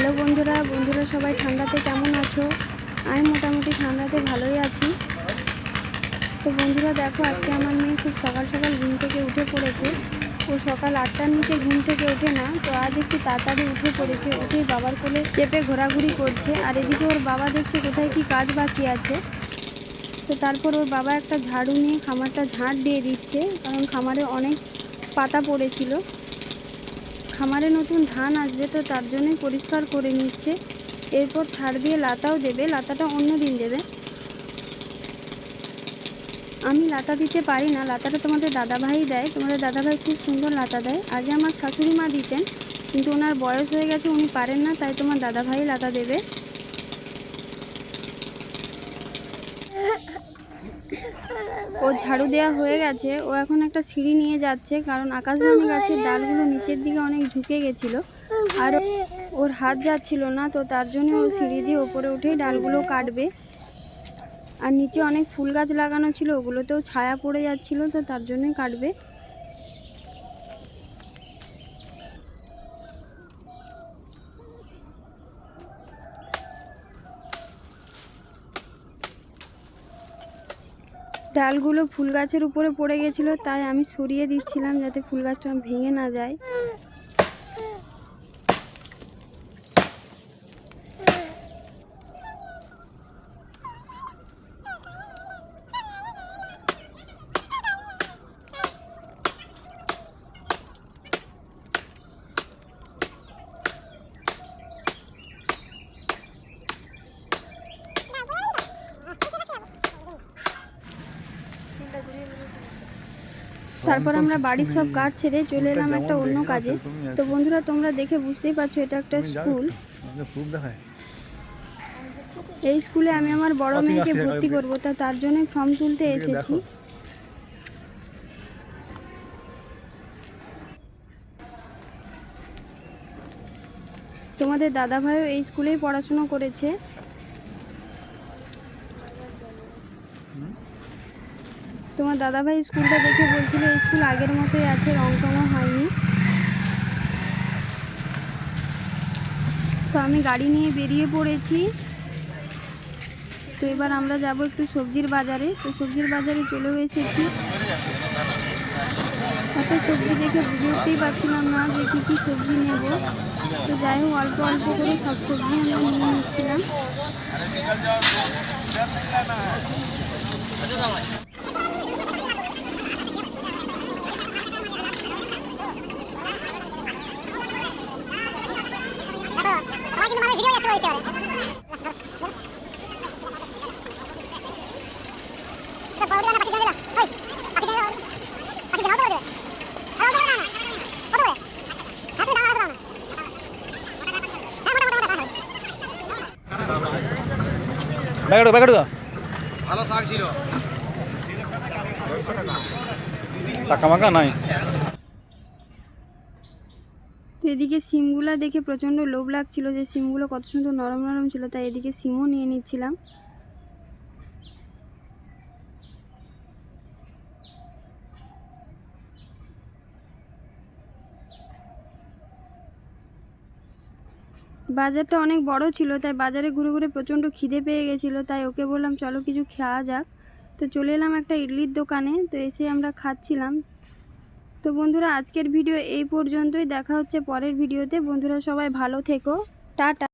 Hello বন্ধুরা বন্ধুরা সবাই ঠান্ডাতে কেমন আছো? আমি মোটামুটি ঠান্ডাতে ভালোই আছি। তো বন্ধুরা দেখো, আজকে আমার মেয়ে খুব সকাল সকাল ঘুম থেকে উঠে পড়েছে। ও সকাল আটটার নিচে ঘুম থেকে ওঠে না, তো আজ একটু তাড়াতাড়ি উঠে পড়েছে। উঠেই বাবার কোলে চেপে ঘোরাঘুরি করছে, আর এদিকে ওর বাবা দেখছে কোথায় কি কাজ বাকি আছে। তো তারপর ওর বাবা একটা ঝাড়ু নিয়ে খামারটা ঝাঁট দিয়ে দিচ্ছে, কারণ খামারে অনেক পাতা পড়েছিল। খামারে নতুন ধান আসবে তো তার জন্যই পরিষ্কার করে নিচ্ছে। এরপর সার দিয়ে লাতাও দেবে, লাতাটা অন্য দিন দেবে। আমি লাতা দিতে পারি না, লাতাটা তোমাদের দাদাভাই দেয়। তোমাদের দাদাভাই খুব সুন্দর লাতা দেয়। আগে আমার শাশুড়ি মা দিতেন, কিন্তু ওনার বয়স হয়ে গেছে, উনি পারেন না, তাই তোমার দাদাভাই লাতা দেবে। ও ঝাড়ু দেওয়া হয়ে গেছে। ও এখন একটা সিঁড়ি নিয়ে যাচ্ছে, কারণ আকাশবাণী গাছের ডালগুলো নিচের দিকে অনেক ঝুঁকে গেছিল। আর ওর হাত যাচ্ছিল না, তো তার জন্য ও সিঁড়ি দিয়ে ওপরে উঠেই ডালগুলো কাটবে। আর নিচে অনেক ফুল গাছ লাগানো ছিল, ওগুলোতেও ছায়া পড়ে যাচ্ছিল, তো তার জন্যই কাটবে। ডালগুলো ফুল গাছের উপরে পড়ে গেছিল, তাই আমি সরিয়ে দিচ্ছিলাম যাতে ফুল গাছটা ভেঙে না যায়। তারপর আমরা বাড়ির সব কাজ ছেড়ে চলে এলাম একটা অন্য কাজে। তো বন্ধুরা তোমরা দেখে বুঝতেই পারছ এটা একটা স্কুল। এই স্কুলে আমি আমার বড় মেয়েকে ভর্তি করব তা তার জন্যই ফর্ম তুলতে এসেছি। তোমাদের দাদাভাইও এই স্কুলেই পড়াশুনো করেছে। তোমার দাদাভাই স্কুলটা দেখে বলছিল স্কুল আগের মতোই আছে রং টংও হয়নি। তো আমি গাড়ি নিয়ে বেরিয়ে পড়েছি। তো এবার আমরা যাব একটু সবজির বাজারে। তো সবজির বাজারে চলেও এসেছি। এত সবজি দেখে বুঝে উঠতেই পারছিলাম না যে কী কী সবজি নেব। তো যাই হোক, অল্প অল্প করে সব সবজি আমরা নিয়ে নিচ্ছিলাম আমার কিন্তু মানে ভিডিও যাচ্ছে বলছে ওরে বড় না পাখি তো এদিকে সিমগুলো দেখে প্রচণ্ড লোভ লাগছিল যে সিমগুলো কত সুন্দর নরম নরম ছিল, তাই এদিকে সিমও নিয়ে নিচ্ছিলাম। বাজারটা অনেক বড় ছিল, তাই বাজারে ঘুরে ঘুরে প্রচণ্ড খিদে পেয়ে গেছিল, তাই ওকে বললাম, চলো কিছু খাওয়া যাক। তো চলে এলাম একটা ইডলির দোকানে, তো এসে আমরা খাচ্ছিলাম। তো বন্ধুরা, আজকের ভিডিও এই পর্যন্তই। দেখা হচ্ছে পরের ভিডিওতে। বন্ধুরা, সবাই ভালো থেকো। টাটা।